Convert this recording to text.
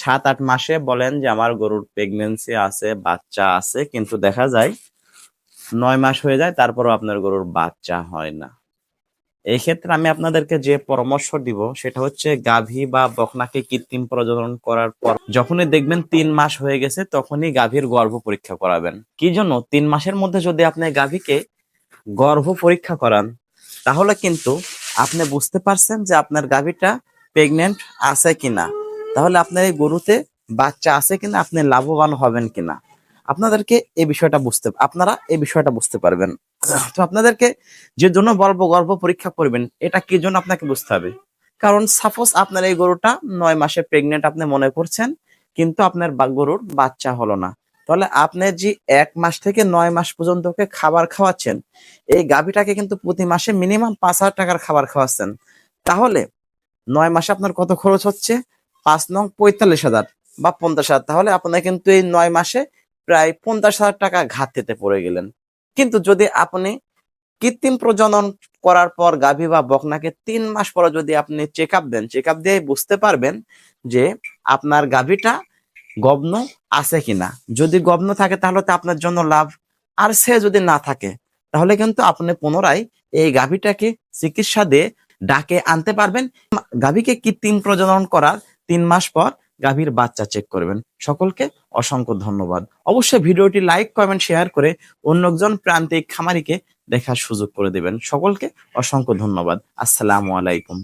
সাত আট মাসে বলেন যে আমার গরুর প্রেগনেন্সি আছে, বাচ্চা আছে, কিন্তু দেখা যায় নয় মাস হয়ে যায়, তারপরও আপনার গরুর বাচ্চা হয় না। এই ক্ষেত্রে আমি আপনাদেরকে যে পরামর্শ দিব, সেটা হচ্ছে গাভী বা বকনাকে কৃত্রিম প্রজনন করার পর, যখনই দেখবেন তিন মাস হয়ে গেছে, তখনই গাভীর গর্ভ পরীক্ষা করাবেন। কি জন্য? তিন মাসের মধ্যে যদি আপনি গাভীকে গর্ভ পরীক্ষা করান, তাহলে কিন্তু আপনি বুঝতে পারছেন যে আপনার গাভীটা প্রেগনেন্ট আছে কিনা। তাহলে আপনার এই গরুতে বাচ্চা আছে কিনা, আপনি লাভবান হবেন কিনা? আপনাদেরকে এই বিষয়টা বুঝতে, আপনারা এই বিষয়টা বুঝতে পারবেন। তো আপনাদেরকে যে জন্য বলব গর্ভ পরীক্ষা করবেন, এটা কি জন্য আপনাকে বুঝতে হবে? কারণ সাপোজ আপনার এই গরুটা নয় মাসে প্রেগনেন্ট আপনি মনে করছেন, কিন্তু আপনার গরুর বাচ্চা হলো না। তাহলে আপনি যে এক মাস থেকে নয় মাস পর্যন্ত ওকে খাবার খাওয়াচ্ছেন, এই গাভীটাকে কিন্তু প্রতি মাসে মিনিমাম পাঁচ হাজার টাকার খাবার খাওয়াচ্ছেন। তাহলে নয় মাসে আপনার কত খরচ হচ্ছে? পাঁচ নং পঁয়তাল্লিশ হাজার বা পঞ্চাশ হাজার। তাহলে আপনার কিন্তু এই নয় মাসে প্রায় পঞ্চাশ হাজার টাকা ঘাটতিতে পড়ে গেলেন। কিন্তু যদি আপনি কৃত্রিম প্রজনন করার পর গাভী বা বকনাকে তিন মাস পরে যদি আপনি চেক আপ দেন চেক আপ দিয়ে বুঝতে পারবেন যে আপনার গাভীটা গব্ন আছে কিনা। যদি গব্ন থাকে তাহলে তো আপনার জন্য লাভ। আর সে যদি না থাকে, তাহলে কিন্তু আপনি পুনরায় এই গাভীটাকে চিকিৎসা দিয়ে ডাকে আনতে পারবেন। গাভীকে কৃত্রিম প্রজনন করার তিন মাস পর গাভীর বাচ্চা চেক করবেন। সকলকে অসংখ্য ধন্যবাদ। অবশ্যই ভিডিওটি লাইক কমেন্ট শেয়ার করে অন্য একজন প্রান্তিক খামারিকে দেখার সুযোগ করে দিবেন। সকলকে অসংখ্য ধন্যবাদ। আসসালামু আলাইকুম।